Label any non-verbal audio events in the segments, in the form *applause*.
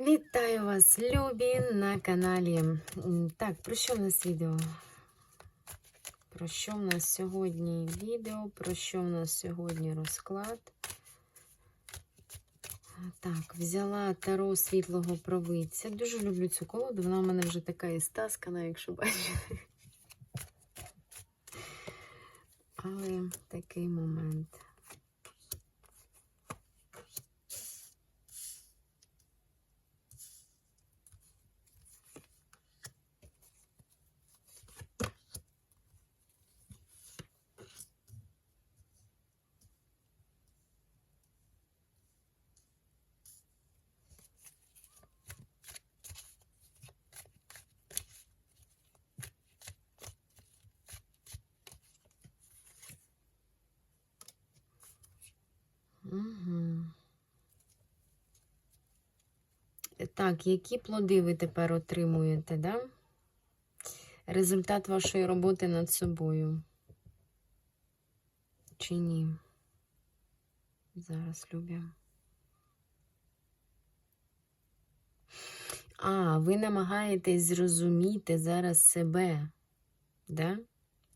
Вітаю вас, любі, на каналі. Так, про що в нас відео? Про що в нас сьогодні відео? Про що в нас сьогодні розклад? Так, взяла таро світлого провидця. Дуже люблю цю колоду, вона в мене вже така і стаскана, якщо бачите. Але такий момент. Угу. Так, які плоди ви тепер отримуєте, да? Результат вашої роботи над собою. Чи ні? Зараз любі. А, ви намагаєтесь зрозуміти зараз себе, да?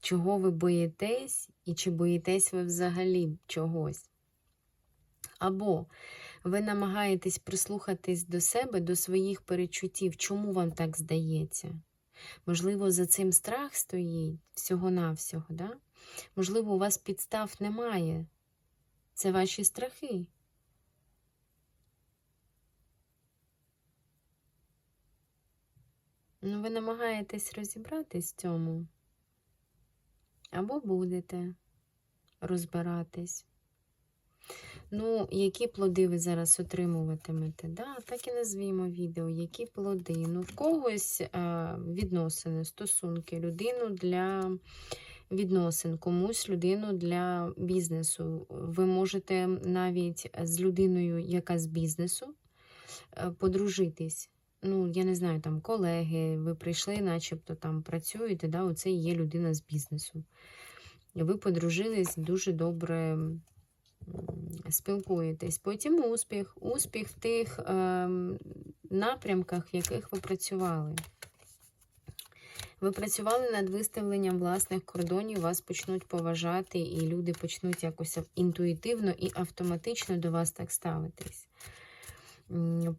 Чого ви боїтесь і чи боїтесь ви взагалі чогось? Або ви намагаєтесь прислухатись до себе, до своїх перечуттів. Чому вам так здається? Можливо, за цим страх стоїть всього-навсього, да? Можливо, у вас підстав немає. Це ваші страхи. Ну, ви намагаєтесь розібратись в цьому. Або будете розбиратись. Ну, які плоди ви зараз отримуватимете? Да, Так і назвімо відео. Які плоди? Ну, в когось а, відносини, стосунки, людину для відносин, комусь людину для бізнесу. Ви можете навіть з людиною, яка з бізнесу, е, подружитись. Ну, я не знаю, там колеги, ви прийшли, начебто там працюєте, да, оце є людина з бізнесу. Ви подружились дуже добре спілкуєтесь. Потім успіх, успіх в тих е, напрямках, в яких ви працювали. Ви працювали над виставленням власних кордонів, вас почнуть поважати, і люди почнуть якось інтуїтивно і автоматично до вас так ставитись.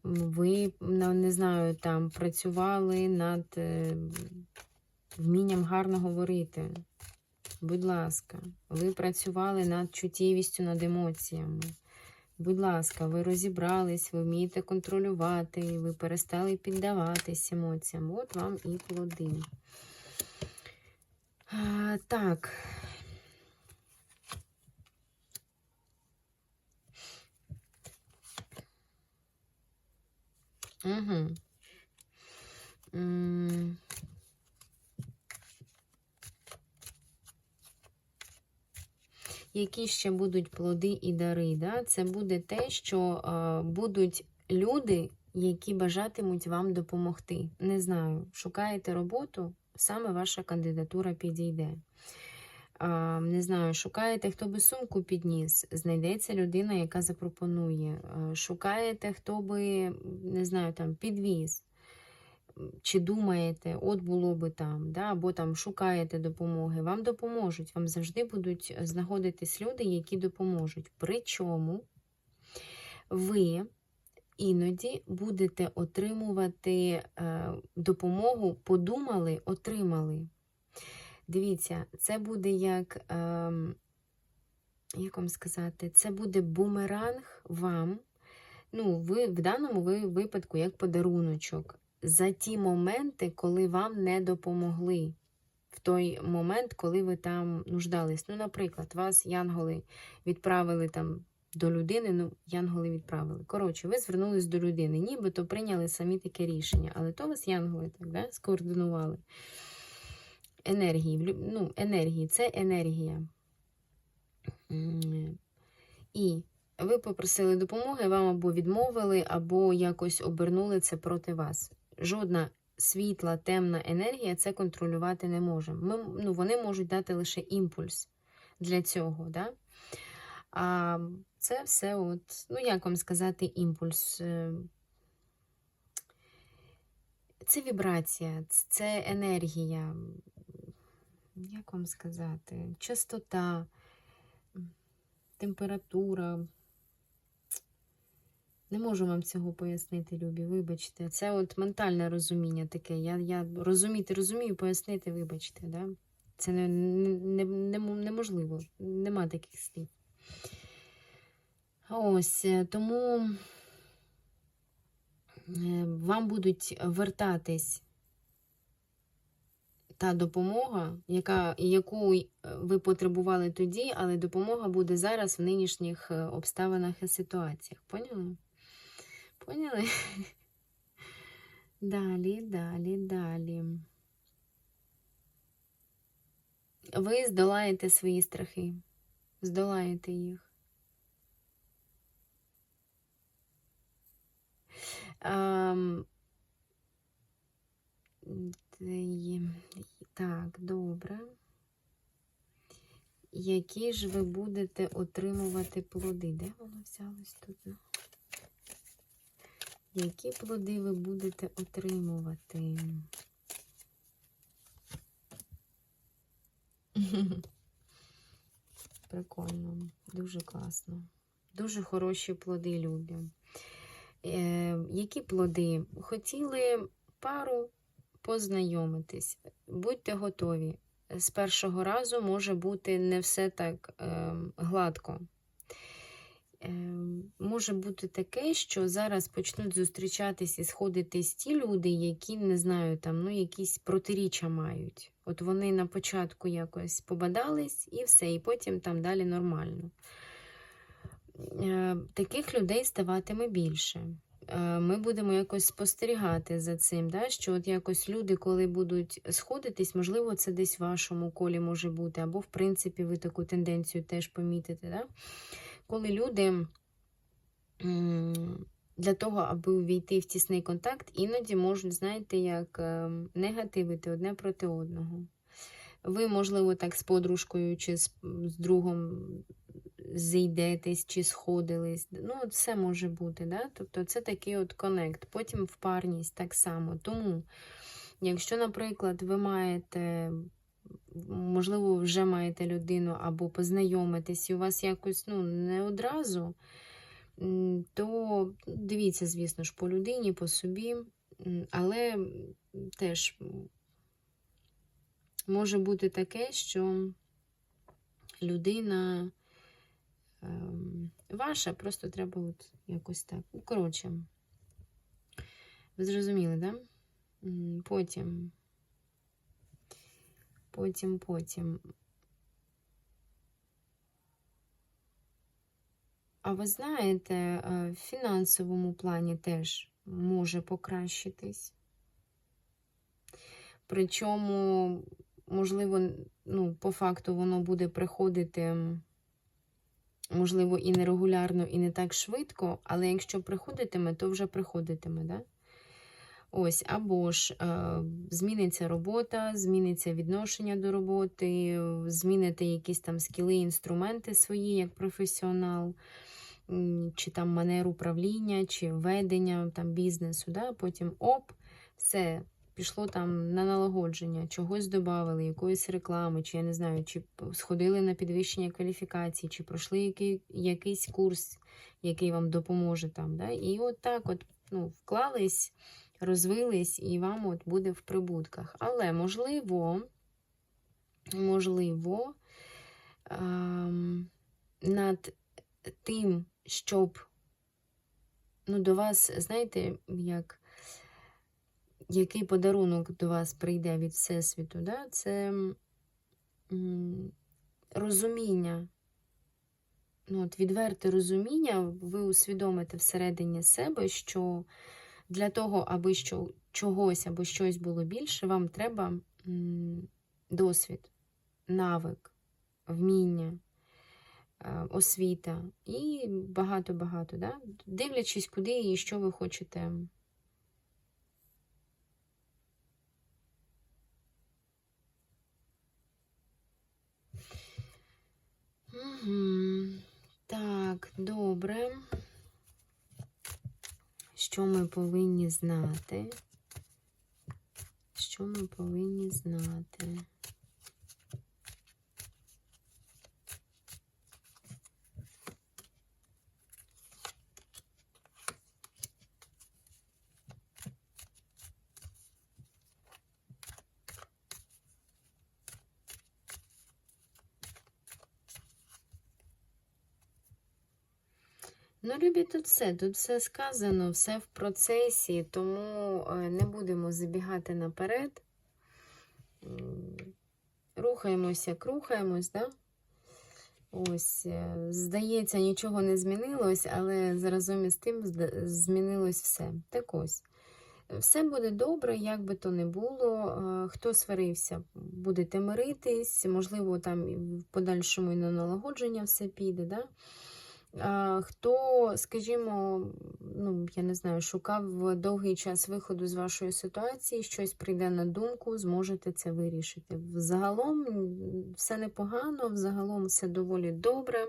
Ви, не знаю, там працювали над е, вмінням гарно говорити. Будь ласка, ви працювали над чуттєвістю, над емоціями. Будь ласка, ви розібрались, ви вмієте контролювати, ви перестали піддаватись емоціям. От вам і плоди. А, Так. Угу. Які ще будуть плоди і дари. Да? Це буде те, що е, будуть люди, які бажатимуть вам допомогти. Не знаю, шукаєте роботу, саме ваша кандидатура підійде. А, не знаю, шукаєте, хто би сумку підніс, знайдеться людина, яка запропонує. А, шукаєте, хто би, не знаю, там підвіз чи думаєте, от було би там, да, або там шукаєте допомоги, вам допоможуть, вам завжди будуть знаходитись люди, які допоможуть. Причому ви іноді будете отримувати е, допомогу, подумали, отримали. Дивіться, це буде як, е, як вам сказати, це буде бумеранг вам. Ну, ви в даному випадку як подаруночок за ті моменти, коли вам не допомогли. В той момент, коли ви там нуждались. Ну, наприклад, вас янголи відправили там до людини, ну, янголи відправили. Коротше, ви звернулись до людини, нібито прийняли самі таке рішення, але то вас янголи так, да, скоординували. Енергії, ну, енергії, це енергія. І ви попросили допомоги, вам або відмовили, або якось обернули це проти вас жодна світла, темна енергія це контролювати не може. Ми, ну, Вони можуть дати лише імпульс для цього. Да? А це все, от, ну як вам сказати, імпульс. Е, це вібрація, це енергія. Як вам сказати? Частота, температура. Не можу вам цього пояснити, Любі, вибачте. Це от ментальне розуміння таке. Я, я розуміти розумію, пояснити, вибачте. Да? Це не, не, не, неможливо. Нема таких слів. Ось е, тому е, вам будуть вертатись та допомога, яка, яку е, ви потребували тоді, але допомога буде зараз в нинішніх обставинах і ситуаціях. Поняли? Поняли? Далі, далі, далі. Ви здолаєте свої страхи. Здолаєте їх. Ам, Так, добре. Які ж ви будете отримувати плоди? Де воно взялось тут? Які плоди ви будете отримувати? *laughs* Прикольно, дуже класно. Дуже хороші плоди любі. Е, які плоди? Хотіли пару познайомитись. Будьте готові. З першого разу може бути не все так е, гладко. Е, може бути таке, що зараз почнуть зустрічатись і сходитись ті люди, які не знаю, там, ну, якісь протиріччя мають. От вони на початку якось побадались і все, і потім там далі нормально. Е, Таких людей ставатиме більше. Е, Ми будемо якось спостерігати за цим, да? що от якось люди, коли будуть сходитись, можливо, це десь в вашому колі може бути, або, в принципі, ви таку тенденцію теж помітите. Да? Коли люди для того, аби увійти в тісний контакт, іноді можуть, знаєте, як е, негативити одне проти одного. Ви, можливо, так з подружкою чи з, з другом зійдетесь чи сходились. Ну, все може бути. Да? Тобто це такий от конект. Потім парність так само. Тому, якщо, наприклад, ви маєте, можливо, вже маєте людину або познайомитесь, і у вас якось ну, не одразу, то дивіться, звісно ж, по людині, по собі, але теж може бути таке, що людина ем, ваша, просто треба от якось так. Ну, Коротше, ви зрозуміли, да? Потім. Потім, потім. А ви знаєте, е, в фінансовому плані теж може покращитись. Причому, можливо, ну, по факту воно буде приходити, можливо, і нерегулярно, і не так швидко, але якщо приходитиме, то вже приходитиме, да? Ось, або ж е, зміниться робота, зміниться відношення до роботи, зміните якісь там скіли, інструменти свої як професіонал, чи там манер управління, чи ведення там, бізнесу. Да? Потім оп, все, пішло там на налагодження, чогось додали, якоїсь реклами, чи я не знаю, чи сходили на підвищення кваліфікації, чи пройшли який, якийсь курс, який вам допоможе там. Да? І от так от ну, вклались, розвились, і вам от буде в прибутках. Але можливо, можливо, ем, над тим, щоб ну, до вас, знаєте, як який подарунок до вас прийде від Всесвіту, да? це розуміння. Ну, от відверте розуміння, ви усвідомите всередині себе, що для того, аби що, чогось або щось було більше, вам треба досвід, навик, вміння, е, освіта і багато-багато. Да? Дивлячись, куди і що ви хочете. Мгм. Так, добре що ми повинні знати? Що ми повинні знати? Ну, любі, тут все, тут все сказано, все в процесі, тому е, не будемо забігати наперед. Рухаємося, як рухаємось, да? Ось, е, здається, нічого не змінилось, але разом із тим змінилось все. Так ось. Все буде добре, як би то не було. Е, Хто сварився, будете миритись, можливо, там в подальшому і на налагодження все піде. Да? Хто, скажімо, ну, я не знаю, шукав довгий час виходу з вашої ситуації, щось прийде на думку, зможете це вирішити. Взагалом все непогано, взагалом все доволі добре,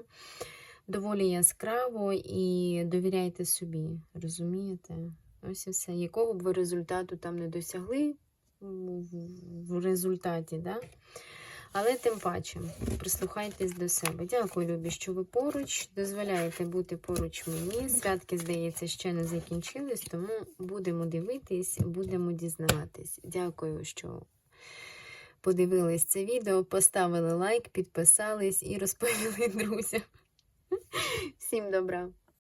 доволі яскраво і довіряйте собі, розумієте? Ось і все. Якого б ви результату там не досягли в- в результаті, да? Але тим паче, прислухайтесь до себе. Дякую, любі, що ви поруч. Дозволяєте бути поруч мені. Святки, здається, ще не закінчились, тому будемо дивитись, будемо дізнаватись. Дякую, що подивились це відео, поставили лайк, підписались і розповіли *laughs* друзям. Всім добра!